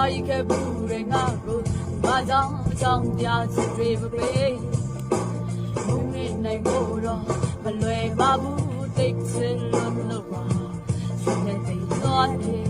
ယာယီခဲ့ဘူးတဲ့ငါကိုဘာကြောင့်အကြောင်းတရားစတွေမပေးမုန်းနေနိုင်ဖို့တော့မလွယ်ပါဘူးတိတ်ချင်လို့လို့ပါရှင်တဲ့တိတ်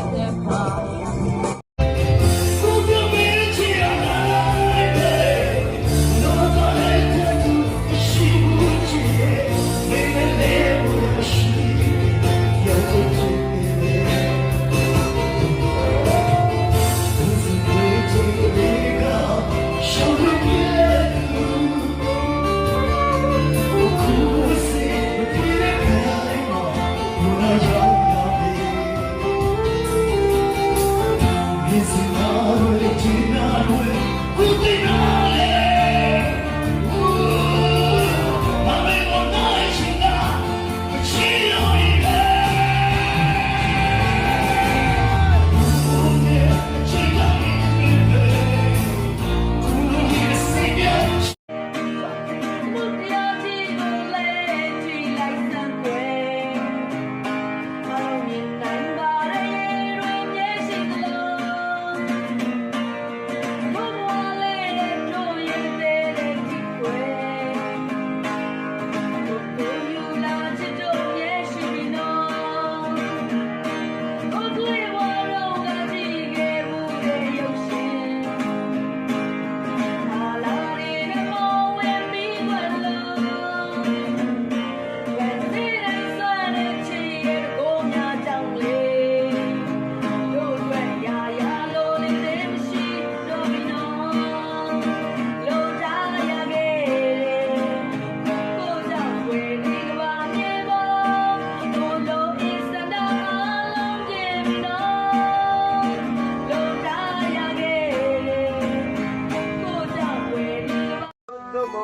မ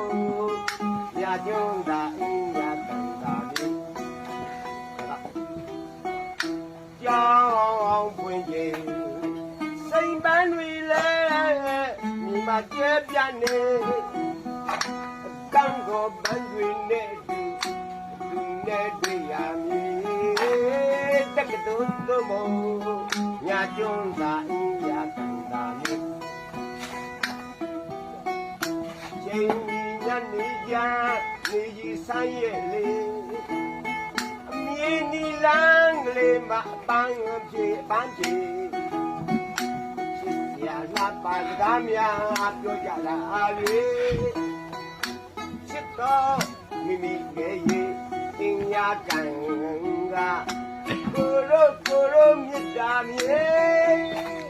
ညာကျုံးသာအင်းညာတန်သာလေးကြောင်းပွင့်ကြီးစိမ်ပန်းတွေလဲမိမကျဲပြနေကံကိုပန်းတွေနဲ့တူလူနဲ့တွေ့ရမည်တက္ကသိုလ်တို့မညာကျုံးသာအင်းညာတန်သာလေးချိန်ကြီးည နေကြနေကြီးဆိုင်ရဲ့လေအမြင်နီလန်းကလေးမအပန်းပြေအပန်းပြေချစ်စရာလာပါစကားများပြောကြလာလေချစ်တော့မိမိရဲ့ရဲ့အင်းညာကံကကိုရိုကိုရိုမြတ်တာမြေ